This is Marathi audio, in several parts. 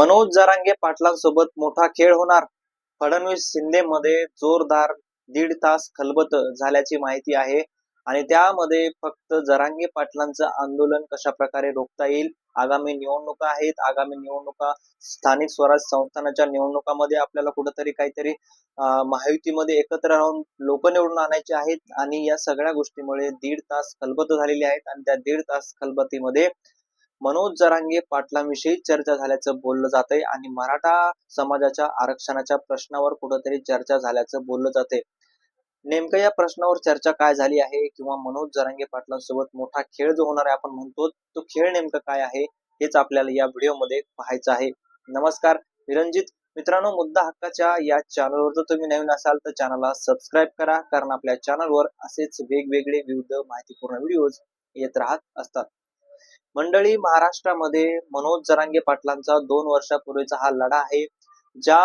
मनोज जरांगे पाटलांसोबत मोठा खेळ होणार. फडणवीस शिंदे मध्ये जोरदार दीड तास खलबत झाल्याची माहिती आहे. आणि त्यामध्ये फक्त जरांगे पाटलांचं आंदोलन कशा प्रकारे रोखता येईल? आगामी निवडणुका आहेत. आगामी निवडणुका स्थानिक स्वराज संस्थानाच्या निवडणुकामध्ये आपल्याला कुठंतरी काहीतरी माहितीमध्ये महायुतीमध्ये एकत्र राहून लोक निवडून आणायचे आहेत. आणि या सगळ्या गोष्टीमुळे दीड तास खलबत झालेली आहेत. आणि त्या दीड तास खलबतीमध्ये मनोज जरांगे पाटलांविषयी चर्चा झाल्याचं बोललं जात आहे आणि मराठा समाजाच्या आरक्षणाच्या प्रश्नावर कुठंतरी चर्चा झाल्याचं बोललं जाते नेमकं या प्रश्नावर चर्चा काय झाली आहे किंवा मनोज जरांगे पाटलांसोबत मोठा खेळ जो होणार आहे आपण म्हणतो तो खेळ नेमकं काय आहे हेच आपल्याला या व्हिडिओमध्ये पाहायचं आहे. नमस्कार विरंजित. मित्रांनो मुद्दा हक्काच्या या चॅनलवर जर तुम्ही नवीन असाल तर चॅनलला सबस्क्राईब करा कारण आपल्या चॅनलवर असेच वेगवेगळे विविध माहितीपूर्ण व्हिडिओज येत राहत असतात. मंडळी महाराष्ट्रामध्ये मनोज जरांगे पाटलांचा दोन वर्षापूर्वीचा हा लढा आहे ज्या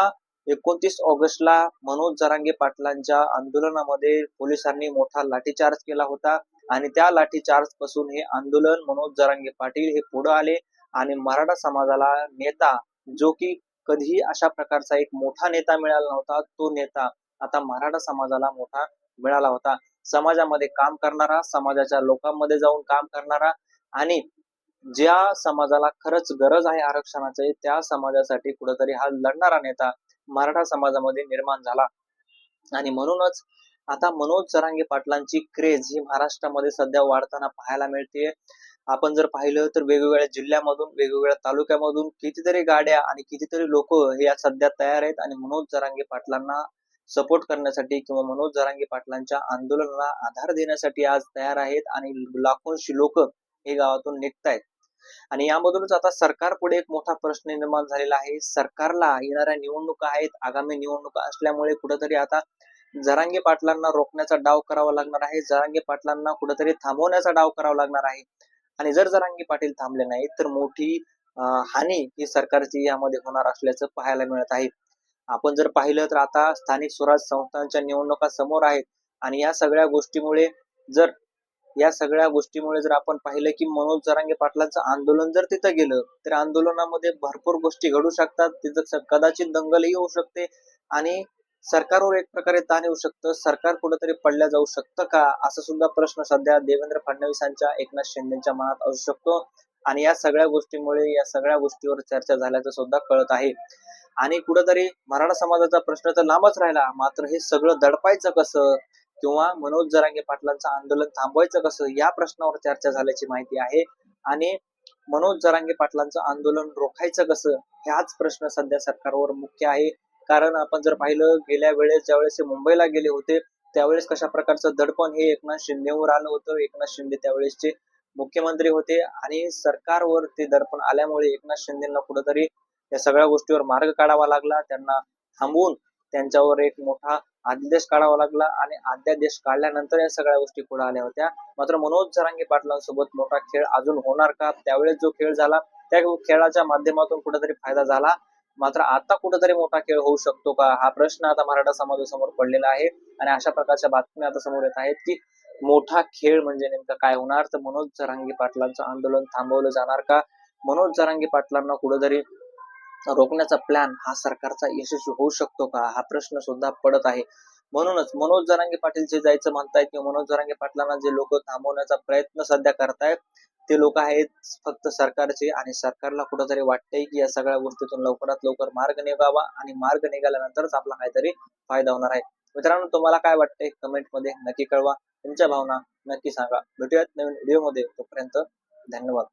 एकोणतीस ऑगस्टला मनोज जरांगे पाटलांच्या आंदोलनामध्ये पोलिसांनी मोठा लाठीचार्ज केला होता आणि त्या लाठीचार्जपासून हे आंदोलन मनोज जरांगे पाटील हे पुढे आले आणि मराठा समाजाला नेता जो की कधीही अशा प्रकारचा एक मोठा नेता मिळाला नव्हता तो नेता आता मराठा समाजाला मोठा मिळाला होता. समाजामध्ये काम करणारा समाजाच्या लोकांमध्ये जाऊन काम करणारा आणि ज्या समाजाला खरंच गरज आहे आरक्षणाची त्या समाजासाठी कुठेतरी हा लढणारा नेता मराठा समाजामध्ये निर्माण झाला. आणि म्हणूनच आता मनोज जरांगे पाटलांची क्रेज ही महाराष्ट्रामध्ये सध्या वाढताना पाहायला मिळते. आपण जर पाहिलं तर वेगवेगळ्या जिल्ह्यामधून वेगवेगळ्या तालुक्यामधून कितीतरी गाड्या आणि कितीतरी लोक हे सध्या तयार आहेत आणि मनोज जरांगे पाटलांना सपोर्ट करण्यासाठी किंवा मनोज जरांगे पाटलांच्या आंदोलनाला आधार देण्यासाठी आज तयार आहेत आणि लाखोंशी लोक हे गावातून निघतायत. आणि यामधूनच आता सरकार पुढे एक मोठा प्रश्न निर्माण झालेला आहे. सरकारला येणाऱ्या निवडणुका आहेत आगामी निवडणुका असल्यामुळे कुठेतरी आता जरांगे पाटलांना रोखण्याचा डाव करावा लागणार आहे. जरांगे पाटलांना कुठेतरी थांबवण्याचा डाव करावा लागणार आहे. आणि जर जरांगे पाटील थांबले नाही तर मोठी हानी ही सरकारची यामध्ये होणार असल्याचं पाहायला मिळत आहे. आपण जर पाहिलं तर आता स्थानिक स्वराज संस्थांच्या निवडणुका समोर आहेत. आणि या सगळ्या गोष्टीमुळे जर या सगळ्या गोष्टीमुळे जर आपण पाहिलं की मनोज जरांगे पाटलांचं आंदोलन जर तिथं गेलं तर आंदोलनामध्ये भरपूर गोष्टी घडू शकतात. तिथं कदाचित दंगलही होऊ शकते आणि सरकारवर एक प्रकारे ताण येऊ शकतं. सरकार कुठेतरी पडल्या जाऊ शकतं का? असा सुद्धा प्रश्न सध्या देवेंद्र फडणवीसांच्या एकनाथ शिंदेच्या मनात असू शकतो. आणि या सगळ्या गोष्टीमुळे या सगळ्या गोष्टीवर चर्चा झाल्याचं सुद्धा कळत आहे. आणि कुठेतरी मराठा समाजाचा प्रश्न तर लांबच राहिला. मात्र हे सगळं दडपायचं कसं? किंवा मनोज जरांगे पाटलांचं आंदोलन थांबवायचं कसं या प्रश्नावर चर्चा झाल्याची माहिती आहे. आणि मनोज जरांगे पाटलांचं आंदोलन रोखायचं कसं हाच प्रश्न सध्या सरकारवर मुख्य आहे. कारण आपण जर पाहिलं गेल्या वेळेस ज्यावेळेस मुंबईला गेले होते त्यावेळेस कशा प्रकारचं दडपण हे एकनाथ शिंदेवर आलं होतं. एकनाथ शिंदे त्यावेळेसचे मुख्यमंत्री होते. आणि सरकारवर ते दडपण आल्यामुळे एकनाथ शिंदेना कुठंतरी या सगळ्या गोष्टीवर मार्ग काढावा लागला. त्यांना थांबवून त्यांच्यावर एक मोठा अध्यादेश काढावा लागला आणि अध्यादेश काढल्यानंतर या सगळ्या गोष्टी पुढे आल्या होत्या. मात्र मनोज जरांगे पाटलांसोबत मोठा खेळ अजून होणार का? त्यावेळेस जो खेळ झाला त्या खेळाच्या माध्यमातून कुठेतरी फायदा झाला. मात्र आता कुठेतरी मोठा खेळ होऊ शकतो का? हा प्रश्न आता मराठा समाजासमोर पडलेला आहे आणि अशा प्रकारच्या बातम्या आता समोर येत आहेत की मोठा खेळ म्हणजे नेमका काय होणार? तर मनोज जरांगे पाटलांचं आंदोलन थांबवलं जाणार का? मनोज जरांगे पाटलांना कुठेतरी रोखण्याचा प्लॅन हा सरकारचा यशस्वी होऊ शकतो का? हा प्रश्न सुद्धा पडत आहे. म्हणूनच मनोज जरांगे पाटील जे जायचं म्हणतायत किंवा मनोज जरांगे पाटलांना जे लोक थांबवण्याचा प्रयत्न सध्या करतायत ते लोक आहेत फक्त सरकारचे आणि सरकारला कुठंतरी वाटतंय की या सगळ्या गोष्टीतून लवकरात लवकर मार्ग निघावा आणि मार्ग निघाल्यानंतरच आपला काहीतरी फायदा होणार आहे. मित्रांनो तुम्हाला काय वाटतंय? कमेंटमध्ये नक्की कळवा. तुमच्या भावना नक्की सांगा. भेटूयात नवीन व्हिडिओमध्ये. तोपर्यंत धन्यवाद.